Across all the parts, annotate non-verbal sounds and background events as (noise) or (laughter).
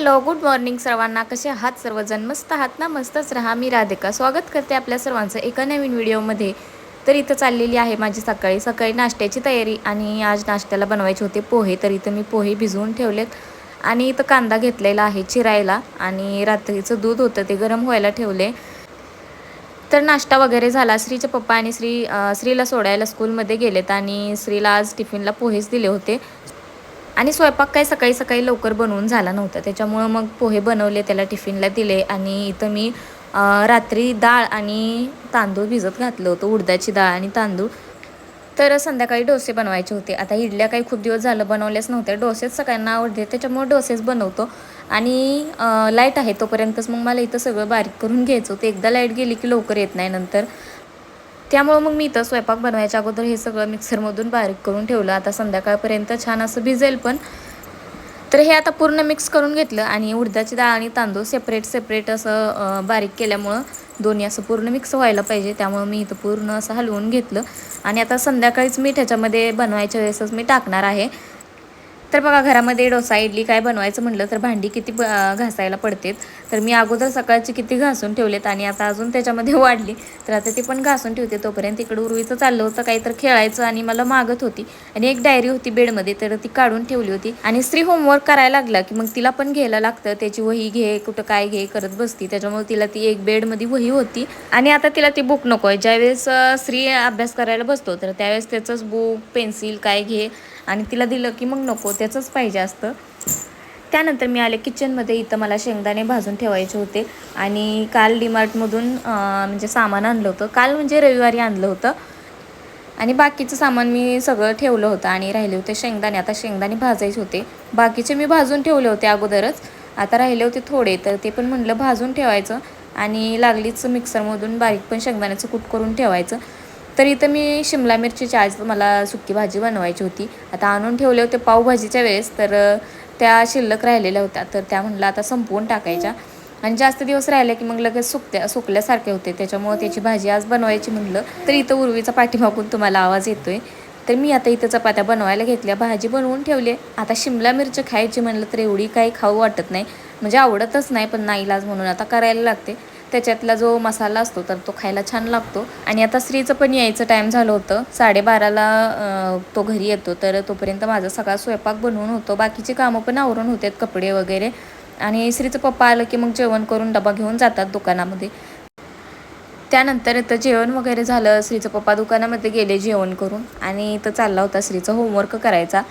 Hello good morning सर्वांना. कसे आहात सर्वजण? मस्त आहात ना? मस्तच राहा. मी राधिका. स्वागत करते आपल्या सर्वांचं एका नवीन व्हिडिओमध्ये. तर इथं चाललेली आहे माझी सकाळी. सकाळी नाश्त्याची तयारी आणि आज नाश्त्याला बनवायचे होते पोहे. तर इथं मी पोहे भिजवून ठेवलेत आणि इथं कांदा घेतलेला आहे चिरायला आणि रात्रीचं दूध होतं ते गरम व्हायला ठेवले. तर नाश्ता वगैरे झाला. श्रीचे पप्पा आणि श्री श्रीला सोडायला स्कूलमध्ये गेलेत आणि श्रीला आज टिफिनला पोहेच दिले होते. आणि स्वयंपाक काय सकाळी सकाळी लवकर बनवून झाला नव्हता. त्याच्यामुळं मग पोहे बनवले त्याला टिफिनला दिले आणि इथं मी रात्री डाळ आणि तांदूळ भिजत घातलं होतं उडदाची डाळ आणि तांदूळ. तर संध्याकाळी डोसे बनवायचे होते. आता इडल्या काही खूप दिवस झालं बनवल्याच नव्हत्या. डोसेच सगळ्यांना आवडते त्याच्यामुळे डोसेच बनवतो. आणि लाइट आहे तोपर्यंतच मग मला इथं सगळं बारीक करून घ्यायचं होतं. एकदा लाइट गेली की लवकर येत नाही नंतर. त्यामुळं मग मी इथं स्वयंपाक बनवायच्या अगोदर हे सगळं मिक्सरमधून बारीक करून ठेवलं. आता संध्याकाळपर्यंत छान असं भिजेल पण. तर हे आता पूर्ण मिक्स करून घेतलं आणि उडदाची डाळ आणि तांदूळ सेपरेट सेपरेट असं बारीक केल्यामुळं दोन्ही असं पूर्ण मिक्स व्हायला पाहिजे. त्यामुळं मी इथं पूर्ण असं हलवून घेतलं. आणि आता संध्याकाळीच मीठ ह्याच्यामध्ये बनवायच्या वेळेसच मी टाकणार आहे. तर बघा घरामध्ये डोसा इडली काय बनवायचं म्हटलं तर भांडी किती ब- घासायला पडते तर मी अगोदर सकाळची किती घासून ठेवलेत आणि आता अजून त्याच्यामध्ये (laughs) वाढली. तर आता ती पण घासून ठेवते तोपर्यंत. इकडं उर्वीचं चाललं होतं काहीतरी खेळायचं आणि मला मागत होती. आणि एक डायरी होती बेडमध्ये तर ती काढून ठेवली होती. आणि स्त्री होमवर्क करायला लागला की मग तिला पण घ्यायला लागतं. त्याची वही घे कुठं काय घे करत बसती. त्याच्यामुळे तिला ती एक बेडमध्ये वही होती. आणि आता तिला ती बुक नको आहे. ज्यावेळेस स्त्री अभ्यास करायला बसतो तर त्यावेळेस त्याचंच बुक पेन्सिल काय घे आणि तिला दिलं की मग नको त्याचंच पाहिजे असतं. त्यानंतर मी आले किचनमध्ये इथं मला शेंगदाणे भाजून ठेवायचे होते. आणि काल डीमार्टमधून म्हणजे सामान आणलं होतं. काल म्हणजे रविवारी आणलं होतं. आणि बाकीचं सामान मी सगळं ठेवलं होतं आणि राहिले होते शेंगदाणे. आता शेंगदाणे भाजायचे होते. बाकीचे मी भाजून ठेवले होते अगोदरच. आता राहिले होते थोडे तर ते पण म्हटलं भाजून ठेवायचं. आणि लागलीच मिक्सरमधून बारीक पण शेंगदाण्याचं कूट करून ठेवायचं. तर इथं मी शिमला मिरचीची आज मला सुकी भाजी बनवायची होती. आता आणून ठेवले होते पावभाजीच्या वेळेस तर त्या शिल्लक राहिलेल्या होत्या. तर त्या म्हणलं आता संपवून टाकायच्या. आणि जास्त दिवस राहिले की मग लगेच सुकत्या सुकल्यासारखे होते. त्याच्यामुळे त्याची भाजी आज बनवायची म्हणलं. तर इथं उर्वीचा पाठीमागून तुम्हाला आवाज येतोय. तर मी आता इथं चपात्या बनवायला घेतल्या. भाजी बनवून ठेवली. आता शिमला मिरची खायची म्हणलं तर एवढी काही खाऊ वाटत नाही. म्हणजे आवडतच नाही पण नाईलाज म्हणून आता करायला लागते. त्याच्यातला जो मसाला असतो तर तो खायला छान लागतो. आणि आता स्त्रीचं पण यायचं टाईम झालं होतं. साडेबाराला तो घरी येतो. तर तोपर्यंत माझा सगळा स्वयंपाक बनवून होतो. बाकीची कामं पण आवरून होते कपडे वगैरे. आणि स्त्रीचं पप्पा आलं की मग जेवण करून डबा घेऊन जातात दुकानामध्ये. त्यानंतर इथं जेवण वगैरे झालं. श्रीचं पप्पा दुकानामध्ये गेले जेवण करून. आणि इथं चालला होता श्रीचा होमवर्क करायचा.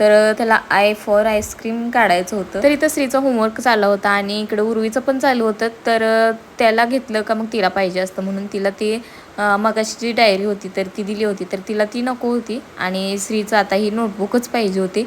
तर त्याला आय फॉर आईस्क्रीम काढायचं होतं. तर इथं स्त्रीचा होमवर्क चालला होता आणि इकडं उर्वीचं पण चालू होतं. तर त्याला घेतलं का मग तिला पाहिजे असतं. म्हणून तिला ते मगाशी जी डायरी होती तर ती दिली होती. तर तिला ती नको होती आणि श्रीचं आता ही नोटबुकच पाहिजे होती.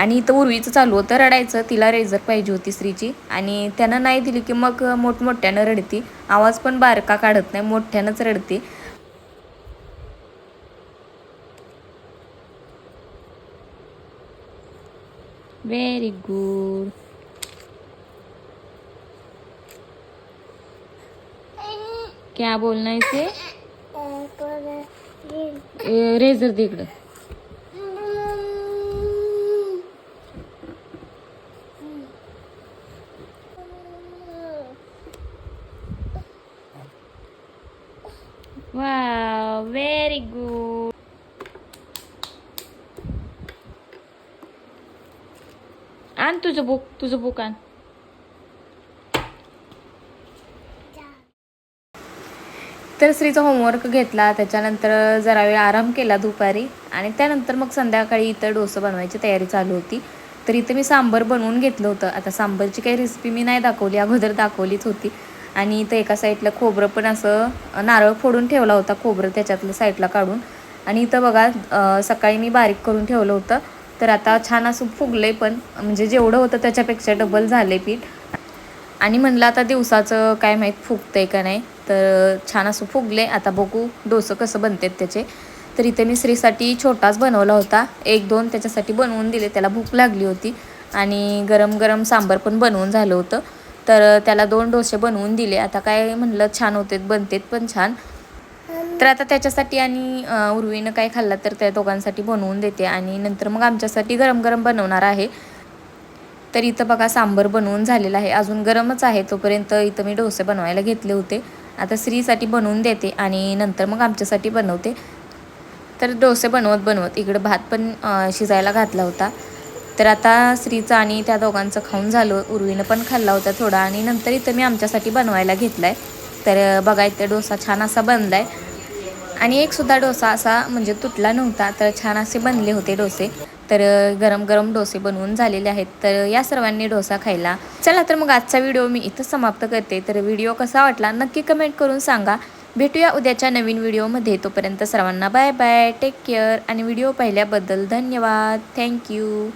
आणि इथं उर्वीचं चालू होतं रडायचं. तिला रेझर पाहिजे होती स्त्रीची. आणि त्यानं नाही दिली की मग मोठमोठ्यानं रडती. आवाज पण बारका काढत नाही मोठ्यानंच रडते. व्हेरी गुड क्या बोलना इसे रेझर दे वा व्हेरी गुड आण तुझं बुक तुझं बुक आण तर स्त्रीचा होमवर्क घेतला त्याच्यानंतर जरा वेळ आराम केला दुपारी आणि त्यानंतर मग संध्याकाळी इथं डोसं बनवायची तयारी चालू होती. तर इथं मी सांबर बनवून घेतलं होतं. आता सांबरची काही रेसिपी मी नाही दाखवली अगोदर दाखवलीच होती. आणि इथं एका साईडला खोबरं पण असं नारळ फोडून ठेवला होता खोबरं त्याच्यातलं साईडला काढून. आणि इथं बघा सकाळी मी बारीक करून ठेवलं होतं. तर आता छान असं फुगलंय पण म्हणजे जेवढं होतं त्याच्यापेक्षा डबल झाले पीठ. आणि म्हणलं आता दिवसाचं काय माहीत फुगतंय का नाही तर छान असं फुगले आता बघू डोसं कसं बनतात त्याचे. तर इथे मी श्रीसाठी छोटाच बनवला होता. एक दोन त्याच्यासाठी बनवून दिले. त्याला भूक लागली होती. आणि गरम गरम सांबार पण बनवून झालं होतं. तर त्याला दोन डोसे बनवून दिले. आता काय म्हणलं छान होते बनतेत पण छान. तर आता त्याच्यासाठी आणि उर्वीनं काय खाल्ला तर त्या दोघांसाठी बनवून देते. आणि नंतर मग आमच्यासाठी गरम गरम बनवणार आहे. तर इथं बघा सांबर बनवून झालेलं आहे. अजून गरमच आहे तोपर्यंत इथं मी डोसे बनवायला घेतले होते. आता स्त्रीसाठी बनवून देते आणि नंतर मग आमच्यासाठी बनवते. तर डोसे बनवत बनवत इकडं भात पण शिजायला घातला होता. तर आता स्त्रीचं आणि त्या दोघांचं खाऊन झालं. उर्वीनं पण खाल्ला होता थोडा आणि नंतर इथं मी आमच्यासाठी बनवायला घेतला आहे तर बघा इथं डोसा छान असा बनला आहे आणि एकसुद्धा डोसा असा म्हणजे तुटला नव्हता तर छान असे बनले होते डोसे. तर गरम गरम डोसे बनवून झालेले आहेत. तर या सर्वांनी डोसा खायला. चला तर मग आजचा व्हिडिओ मी इथं समाप्त करते. तर व्हिडिओ कसा वाटला नक्की कमेंट करून सांगा. भेटूया उद्याच्या नवीन व्हिडिओमध्ये. तोपर्यंत सर्वांना बाय बाय. टेक केअर आणि व्हिडिओ पाहिल्याबद्दल धन्यवाद. Thank you